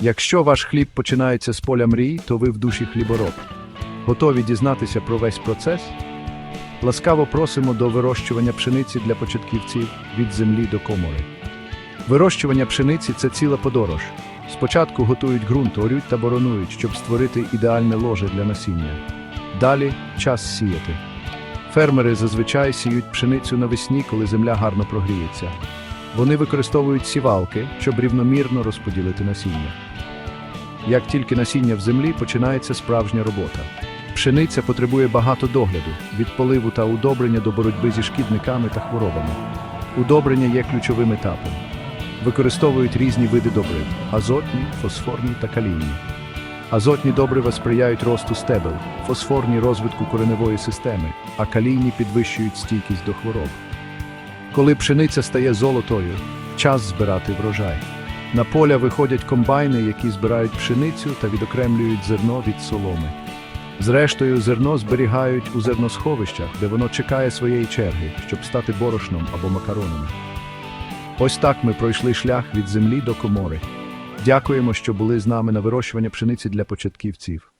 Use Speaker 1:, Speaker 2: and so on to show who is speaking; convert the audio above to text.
Speaker 1: Якщо ваш хліб починається з поля мрій, то ви в душі хлібороб. Готові дізнатися про весь процес? Ласкаво просимо до вирощування пшениці для початківців від землі до комори. Вирощування пшениці це ціла подорож. Спочатку готують ґрунт, орють та боронують, щоб створити ідеальне ложе для насіння. Далі час сіяти. Фермери зазвичай сіють пшеницю навесні, коли земля гарно прогріється. Вони використовують сівалки, щоб рівномірно розподілити насіння. Як тільки насіння в землі, починається справжня робота. Пшениця потребує багато догляду від поливу та удобрення до боротьби зі шкідниками та хворобами. Удобрення є ключовим етапом. Використовують різні види добрив азотні, фосфорні та калійні. Азотні добрива сприяють росту стебел, фосфорні розвитку кореневої системи, а калійні підвищують стійкість до хвороб. Коли пшениця стає золотою, час збирати врожай. На поля виходять комбайни, які збирають пшеницю та відокремлюють зерно від соломи. Зрештою, зерно зберігають у зерносховищах, де воно чекає своєї черги, щоб стати борошном або макаронами. Ось так ми пройшли шлях від землі до комори. Дякуємо, що були з нами на вирощування пшениці для початківців.